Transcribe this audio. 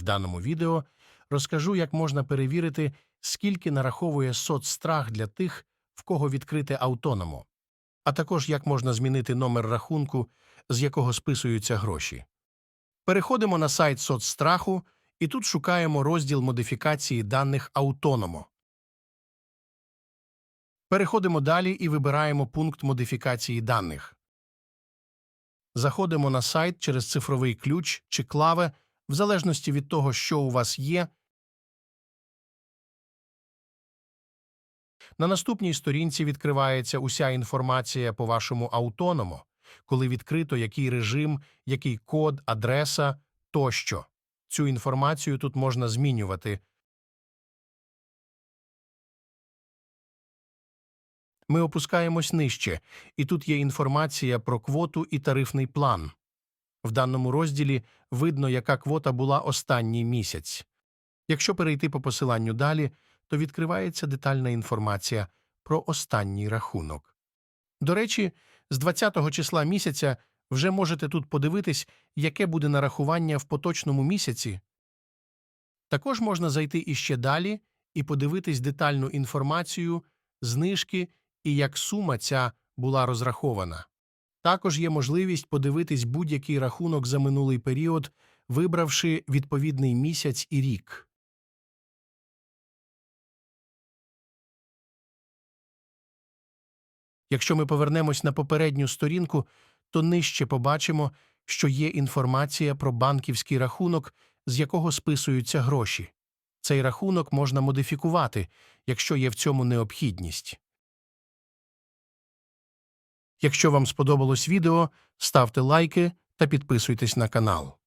В даному відео розкажу, як можна перевірити, скільки нараховує соцстрах для тих, в кого відкрите автономо, а також як можна змінити номер рахунку, з якого списуються гроші. Переходимо на сайт соцстраху і тут шукаємо розділ модифікації даних автономо. Переходимо далі і вибираємо пункт модифікації даних. Заходимо на сайт через цифровий ключ чи клаве, в залежності від того, що у вас є. На наступній сторінці відкривається уся інформація по вашому автономо, коли відкрито який режим, який код, адреса тощо. Цю інформацію тут можна змінювати. Ми опускаємось нижче, і тут є інформація про квоту і тарифний план. В даному розділі видно, яка квота була останній місяць. Якщо перейти по посиланню далі, то відкривається детальна інформація про останній рахунок. До речі, з 20 числа місяця вже можете тут подивитись, яке буде нарахування в поточному місяці. Також можна зайти іще далі і подивитись детальну інформацію, знижки і як сума ця була розрахована. Також є можливість подивитись будь-який рахунок за минулий період, вибравши відповідний місяць і рік. Якщо ми повернемось на попередню сторінку, то нижче побачимо, що є інформація про банківський рахунок, з якого списуються гроші. Цей рахунок можна модифікувати, якщо є в цьому необхідність. Якщо вам сподобалось відео, ставте лайки та підписуйтесь на канал.